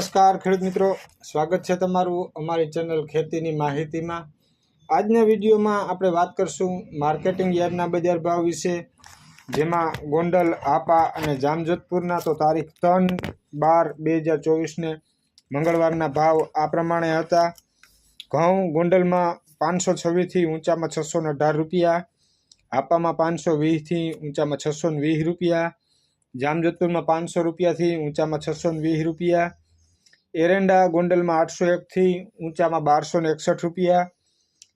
નમસ્કાર ખેડૂત મિત્રો. સ્વાગત છે તમારું અમારી ચેનલ ખેતીની માહિતીમાં. આજના વિડીયોમાં આપણે વાત કરશું માર્કેટિંગ યાર્ડના બજાર ભાવ વિશે, જેમાં ગોંડલ, આપા અને જામજોધપુરના તો તારીખ ત્રણ બાર બે હજાર ચોવીસને મંગળવારના ભાવ આ પ્રમાણે હતા. ઘઉં ગોંડલમાં પાંચસો છવ્વીસથી ઊંચામાં છસો અઢાર રૂપિયા, આપામાં પાંચસો વીસથી ઊંચામાં છસો વીસ રૂપિયા, જામજોધપુરમાં પાંચસો રૂપિયાથી ઊંચામાં છસો વીસ રૂપિયા એરંડા ગોંડલમાં આઠસો એકથી ઊંચામાં બારસો ને એકસઠ રૂપિયા,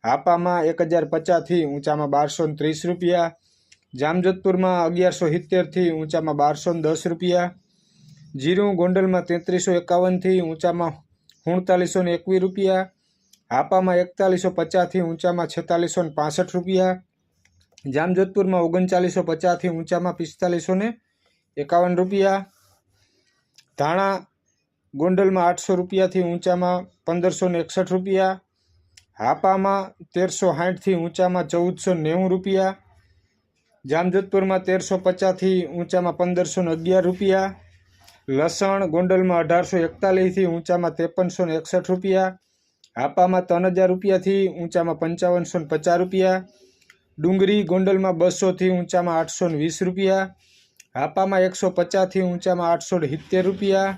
હાપામાં એક હજાર પચાસથી ઊંચામાં બારસો ને ત્રીસ રૂપિયા, જામજોધપુરમાં અગિયારસો સિત્તેરથી ઊંચામાં બારસો ને દસ રૂપિયા, જીરું ગોંડલમાં તેત્રીસો એકાવનથી ઊંચામાં ઉણતાલીસો ને એકવીસ રૂપિયા, હાપામાં એકતાલીસો પચાસથી ઊંચામાં છેતાલીસો ને પાસઠ રૂપિયા, જામજોધપુરમાં ઓગણચાલીસો પચાસથી ઊંચામાં પિસ્તાલીસો ને એકાવન રૂપિયા, ધાણા ગોંડલમાં આઠસો રૂપિયાથી ઊંચામાં પંદરસો ને એકસઠ રૂપિયા, હાપામાં તેરસો સાઠથી ઊંચામાં ચૌદસો નેવું રૂપિયા, જામજોધપુરમાં તેરસો પચાસથી ઊંચામાં પંદરસો ને અગિયાર રૂપિયા, લસણ ગોંડલમાં અઢારસો એકતાલીસથી ઊંચામાં ત્રેપનસો ને એકસઠ રૂપિયા, હાપામાં ત્રણ હજાર રૂપિયાથી ઊંચામાં પંચાવનસો ને પચાસ રૂપિયા ડુંગળી ગોંડલમાં બસોથી ઊંચામાં આઠસો ને વીસ રૂપિયા, હાપામાં એકસો પચાસથી ઊંચામાં આઠસો ને સિત્તેર રૂપિયા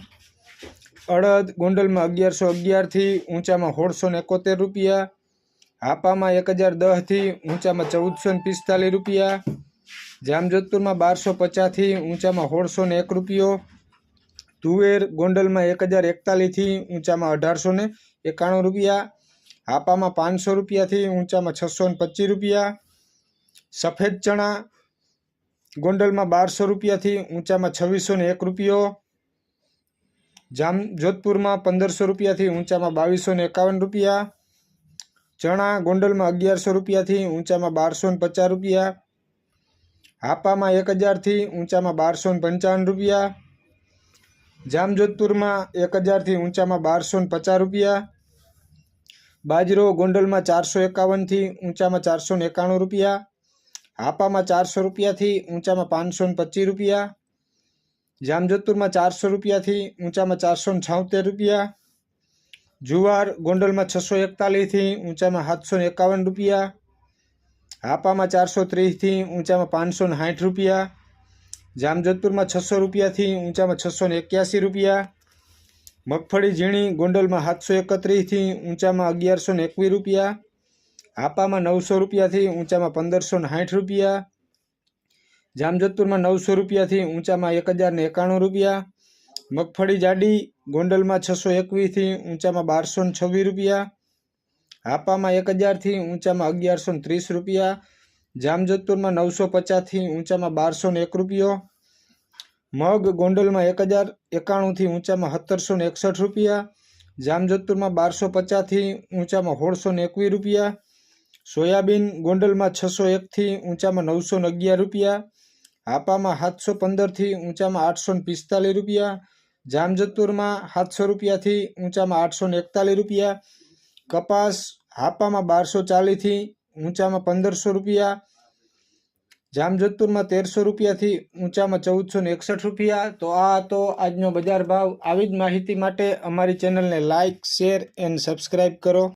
અડદ ગોંડલમાં અગિયારસો અગિયારથી ઊંચામાં સોળસો એકોતેર રૂપિયા, હાપામાં એક હજાર દસથી ઊંચામાં ચૌદસો ને પિસ્તાલીસ રૂપિયા, જામજોધપુરમાં બારસો પચાસથી ઊંચામાં સોળસો એક રૂપિયો, તુવેર ગોંડલમાં એક હજાર એકતાલીસથી ઊંચામાં અઢારસો ને એકાણું રૂપિયા, હાપામાં પાંચસો રૂપિયાથી ઊંચામાં છસો ને પચીસ રૂપિયા, સફેદ ચણા ગોંડલમાં બારસો રૂપિયાથી ઊંચામાં છવ્વીસો ને એક રૂપિયો જામ જોધપુરમાં પંદરસો રૂપિયાથી ઊંચામાં બાવીસો ને એકાવન રૂપિયા, ચણા ગોંડલમાં અગિયારસો રૂપિયાથી ઊંચામાં બારસો ને પચાસ રૂપિયા, હાપામાં એક હજારથી ઊંચામાં બારસો ને પંચાવન રૂપિયા, જામજોધપુરમાં એક હજારથી ઊંચામાં બારસો ને પચાસ રૂપિયા, બાજરો ગોંડલમાં ચારસો એકાવનથી ઊંચામાં ચારસો ને એકાણું રૂપિયા, હાપામાં ચારસો રૂપિયાથી ઊંચામાં પાંચસો ને પચીસ રૂપિયા જામજોધપુરમાં ચારસો રૂપિયાથી ઊંચામાં ચારસો ને છોતેર રૂપિયા, જુવાર ગોંડલમાં છસો એકતાલીસથી ઊંચામાં સાતસો ને એકાવન રૂપિયા, હાપામાં ચારસો ત્રીસથી ઊંચામાં પાંચસો ને સાઠ રૂપિયા, જામજોધપુરમાં છસો રૂપિયાથી ઊંચામાં છસો ને એક્યાસી રૂપિયા, મગફળી ઝીણી ગોંડલમાં સાતસો એકત્રીસથી ઊંચામાં અગિયારસો ને એકવીસ રૂપિયા, હાપામાં નવસો રૂપિયાથી ઊંચામાં પંદરસો ને સાઠ રૂપિયા જામજોધપુરમાં નવસો રૂપિયાથી ઊંચામાં એક હજાર ને એકાણું રૂપિયા, મગફળી જાડી ગોંડલમાં છસો એકવીસથી ઊંચામાં બારસો ને છવ્વીસ રૂપિયા, હાપામાં એક હજારથી ઊંચામાં અગિયારસો ને ત્રીસ રૂપિયા, જામજોધપુરમાં નવસો પચાસથી ઊંચામાં બારસો ને એક રૂપિયો, મગ ગોંડલમાં એક હજાર એકાણુંથી ઊંચામાં સત્તરસો ને એકસઠ રૂપિયા, જામજોધપુરમાં બારસો પચાસથી ઊંચામાં સોળસો ને એકવીસ રૂપિયા, સોયાબીન ગોંડલમાં છસો એકથી ઊંચામાં નવસો ને અગિયાર રૂપિયા હાપામાં સાતસો પંદરથી ઊંચામાં આઠસો પિસ્તાલીસ રૂપિયા જામજતપુરમાં સાતસો રૂપિયાથી ઊંચામાં આઠસો એકતાલીસ રૂપિયા, કપાસ હાપામાં બારસો ચાલીસથી ઊંચામાં પંદરસો રૂપિયા, જામજોધપુરમાં તેરસો રૂપિયાથી ઊંચામાં ચૌદસો ને એકસઠ રૂપિયા. તો આ હતો આજનો બજાર ભાવ. આવી જ માહિતી માટે અમારી ચેનલને લાઇક શેર એન્ડ સબસ્ક્રાઈબ કરો.